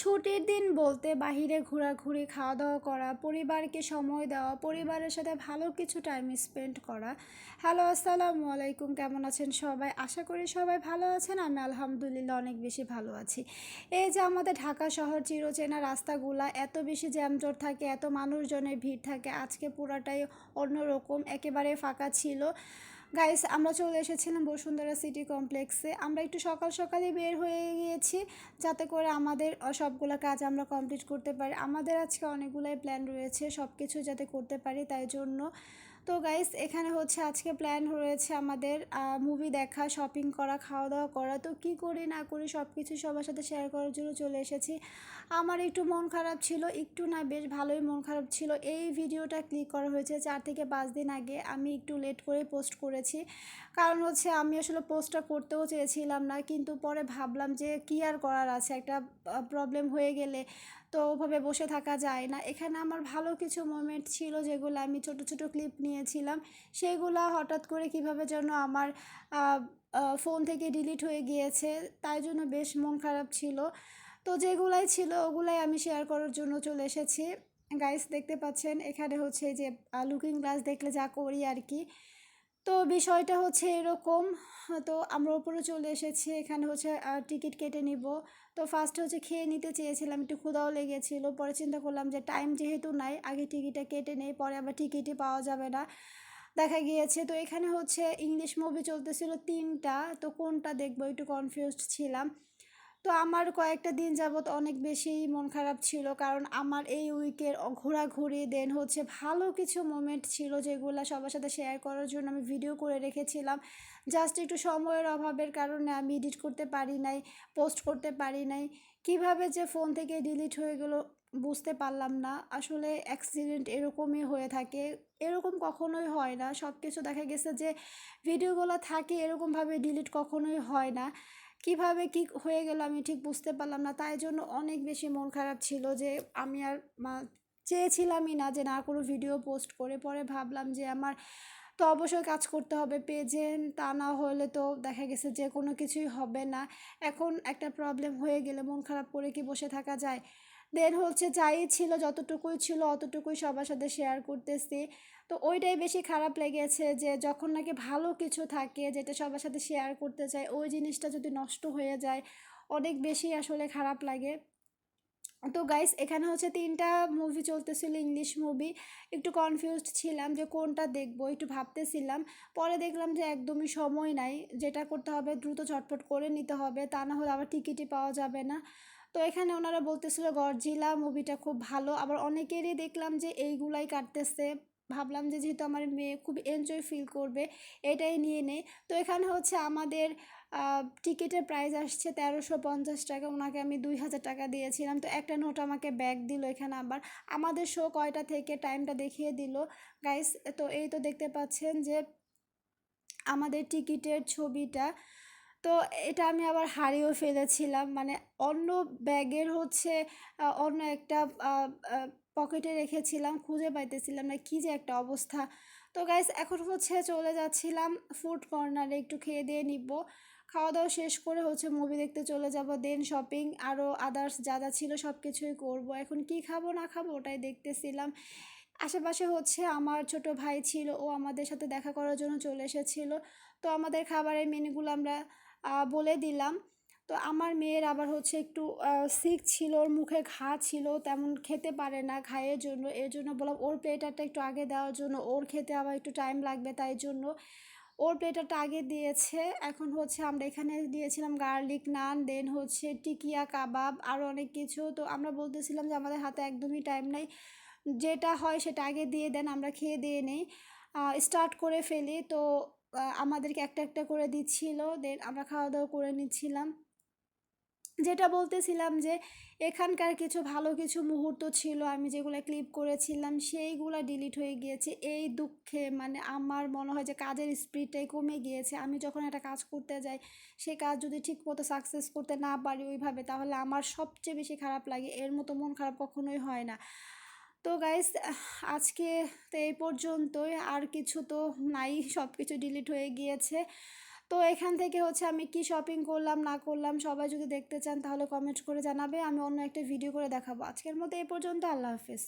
ছুটির দিন বলতে বাহিরে ঘোরাঘুরি খাওয়া দাওয়া করা, পরিবারকে সময় দেওয়া, পরিবারের সাথে ভালো কিছু টাইম স্পেন্ড করা। হ্যালো আসসালামু আলাইকুম, কেমন আছেন সবাই? আশা করি সবাই ভালো আছেন। আমি আলহামদুলিল্লাহ অনেক বেশি ভালো আছি। এই যে আমাদের ঢাকা শহর চিরচেনা রাস্তাগুলা, এত বেশি জ্যামজট থাকে, এত মানুষজনের ভিড় থাকে, আজকে পুরাটাই অন্যরকম, একেবারে ফাঁকা ছিল। গাইস আমরা চলে এসেছিলাম বসুন্ধরা সিটি কমপ্লেক্সে। আমরা একটু সকাল সকালে বের হয়ে গিয়েছি, যাতে করে আমাদের সবগুলো কাজ আমরা কমপ্লিট করতে পারি। আমাদের আজকে অনেকগুলোই প্ল্যান রয়েছে সব কিছু যাতে করতে পারি, তাই জন্য তো গাইস এখানে হচ্ছে আজকে প্ল্যান রয়েছে আমাদের মুভি দেখা শপিং করা খাওয়া দাওয়া করা। তো কি করি, না করি সব কিছু সবার সাথে শেয়ার করার জন্য চলে এসেছি। আমার একটু মন খারাপ ছিল, একটু না, বেশ ভালোই মন খারাপ ছিল। এই ভিডিওটা ক্লিক করা হয়েছে চার থেকে পাঁচ দিন আগে। আমি একটু লেট করে পোস্ট করেছি। কারণ হচ্ছে আমি আসলে পোস্টটা করতেও চেয়েছিলাম না, কিন্তু পরে ভাবলাম যে কী আর করার আছে? একটা প্রবলেম হয়ে গেলে তো ওভাবে বসে থাকা যায় না। এখানে আমার ভালো কিছু মোমেন্ট ছিল যেগুলো আমি ছোট ছোট ক্লিপ নিয়েছিলাম। সেগুলো হঠাৎ করে কীভাবে যেন আমার ফোন থেকে ডিলিট হয়ে গিয়েছে, তাই জন্য বেশ মন খারাপ ছিল। তো যেগুলাই ছিল ওগুলাই আমি শেয়ার করার জন্য চলে এসেছি। গাইস দেখতে পাচ্ছেন, এখানে হচ্ছে যে লুকিং গ্লাস দেখলে যা করি আর কি। তো বিষয়টা হচ্ছে এরকম, তো আমরা উপরে চলে এসেছি, এখানে হচ্ছে টিকিট কেটে নিব। তো ফার্স্টে হচ্ছে খেয়ে নিতে চেয়েছিলাম, একটু ক্ষুদাও লেগেছিলো। পরে চিন্তা করলাম যে টাইম যেহেতু নাই, আগে টিকিটটা কেটে নেই, পরে আবার টিকিটই পাওয়া যাবে না। দেখা গিয়েছে, তো এখানে হচ্ছে ইংলিশ মুভি চলতেছিল তিনটা, তো কোনটা দেখব? একটু কনফিউজড ছিলাম। তো আমার কয়েকটা দিন যাবৎ অনেক বেশি মন খারাপ ছিল। কারণ আমার এই উইকের ঘোরাঘুরি দেন হচ্ছে ভালো কিছু মোমেন্ট ছিল যেগুলো সবার সাথে শেয়ার করার জন্য আমি ভিডিও করে রেখেছিলাম। জাস্ট একটু সময়ের অভাবের কারণে আমি এডিট করতে পারি নাই পোস্ট করতে পারি নাই। কীভাবে যে ফোন থেকে ডিলিট হয়ে গেলো বুঝতে পারলাম না। আসলে অ্যাক্সিডেন্ট এরকমই হয়ে থাকে। এরকম কখনোই হয় না। সব কিছু দেখা গেছে যে ভিডিওগুলো থাকে এরকমভাবে ডিলিট কখনোই হয় না। কীভাবে কি হয়ে গেল আমি ঠিক বুঝতে পারলাম না। তাই জন্য অনেক বেশি মন খারাপ ছিল যে আমি আর চেয়েছিলামই না যে না কোনো ভিডিও পোস্ট করে। পরে ভাবলাম যে আমার তো অবশ্যই কাজ করতে হবে। পেজে তা না হলে তো দেখা গেছে যে কোনো কিছুই হবে না। এখন একটা প্রবলেম হয়ে গেলে মন খারাপ করে কি বসে থাকা যায়? দেন হচ্ছে যাই ছিল, যতটুকুই ছিল অতটুকুই সবার সাথে শেয়ার করতেছি। তো ওইটাই বেশি খারাপ লেগেছে যে যখন নাকি ভালো কিছু থাকে, যেটা সবার সাথে শেয়ার করতে চাই, ওই জিনিসটা যদি নষ্ট হয়ে যায়, অনেক বেশি আসলে খারাপ লাগে। তো গাইস এখানে হচ্ছে তিনটা মুভি চলতেছিল ইংলিশ মুভি একটু কনফিউজড ছিলাম যে কোনটা দেখব, একটু ভাবতেছিলাম। পরে দেখলাম যে একদমই সময় নাই, যেটা করতে হবে দ্রুত ঝটপট করে নিতে হবে, তা না হলে আবার টিকিটই পাওয়া যাবে না। তো এখানে ওনারা বলতেছিল গডজিলা মুভিটা খুব ভালো। আবার অনেকেরই দেখলাম যে এইগুলাই কাটতেছে। ভাবলাম যে যেহেতু আমার মেয়ে খুব এনজয় ফিল করবে, এটাই নিয়ে নেই। তো এখানে হচ্ছে আমাদের টিকিটের প্রাইস আসছে তেরোশো পঞ্চাশ টাকা। ওনাকে আমি দুই হাজার টাকা দিয়েছিলাম। তো একটা নোট আমাকে ব্যাগ দিল এখানে আবার। আমাদের শো কয়টা থেকে টাইমটা দেখিয়ে দিল। গাইস তো এই তো দেখতে পাচ্ছেন যে আমাদের টিকিটের ছবিটা তো এটা আমি আবার হারিয়েও ফেলেছিলাম। মানে অন্য ব্যাগের হচ্ছে অন্য একটা পকেটে রেখেছিলাম, খুঁজে পাইতেছিলাম না কী যে একটা অবস্থা। তো গাইস এখন হচ্ছে চলে যাচ্ছিলাম ফুড কর্নারে একটু খেয়ে দিয়ে নিব। খাওয়া দাওয়া শেষ করে হচ্ছে মুভি দেখতে চলে যাব দেন শপিং আরও আদার্স যা যা ছিল সব কিছুই করব। এখন কি খাব, না খাব ওটাই দেখতেছিলাম। আশেপাশে হচ্ছে আমার ছোট ভাই ছিল, ও আমাদের সাথে দেখা করার জন্য চলে এসেছিল। তো আমাদের খাবারের মেনুগুলো আমরা বলে দিলাম। তো আমার মেয়ের আবার হচ্ছে একটু সিক ছিল, ওর মুখে ঘা ছিল, তেমন খেতে পারে না ঘায়ের জন্য। এর জন্য বললাম, ওর প্লেটারটা একটু আগে দেওয়ার জন্য, ওর খেতে আবার একটু টাইম লাগবে তাই জন্য। ওর প্লেটারটা আগে দিয়েছে, এখন হচ্ছে আমরা এখানে দিয়েছিলাম গার্লিক নান দেন হচ্ছে টিকিয়া কাবাব আরও অনেক কিছু। তো আমরা বলতেছিলাম যে আমাদের হাতে একদমই টাইম নাই। যেটা হয় সেটা আগে দিয়ে দেন, আমরা খেয়ে দিয়ে নেই। স্টার্ট করে ফেলি। তো আমাদেরকে একটা একটা করে দিচ্ছিল। দেন আমরা খাওয়া দাওয়া করে নিচ্ছিলাম। যেটা বলতেছিলাম যে, এখানকার কিছু ভালো কিছু মুহূর্ত ছিল, আমি যেগুলো ক্লিপ করেছিলাম, সেইগুলো ডিলিট হয়ে গিয়েছে। এই দুঃখে মানে আমার মনে হয় যে, কাজের স্পিডটাই কমে গিয়েছে। আমি যখন একটা কাজ করতে যাই সেই কাজ যদি ঠিক মতো সাকসেস করতে না পারি ওইভাবে, তাহলে আমার সবচেয়ে বেশি খারাপ লাগে। এর মতো মন খারাপ কখনোই হয় না। তো গাইস আজকে তো এই পর্যন্তই, আর কিছু তো নাই সব কিছু ডিলিট হয়ে গিয়েছে। তো এখান থেকে হচ্ছে আমি কি শপিং করলাম, না করলাম, সবাই যদি দেখতে চান তাহলে কমেন্ট করে জানাবে, আমি অন্য একটা ভিডিও করে দেখাবো। আজকের মতো এই পর্যন্ত, আল্লাহ হাফেজ।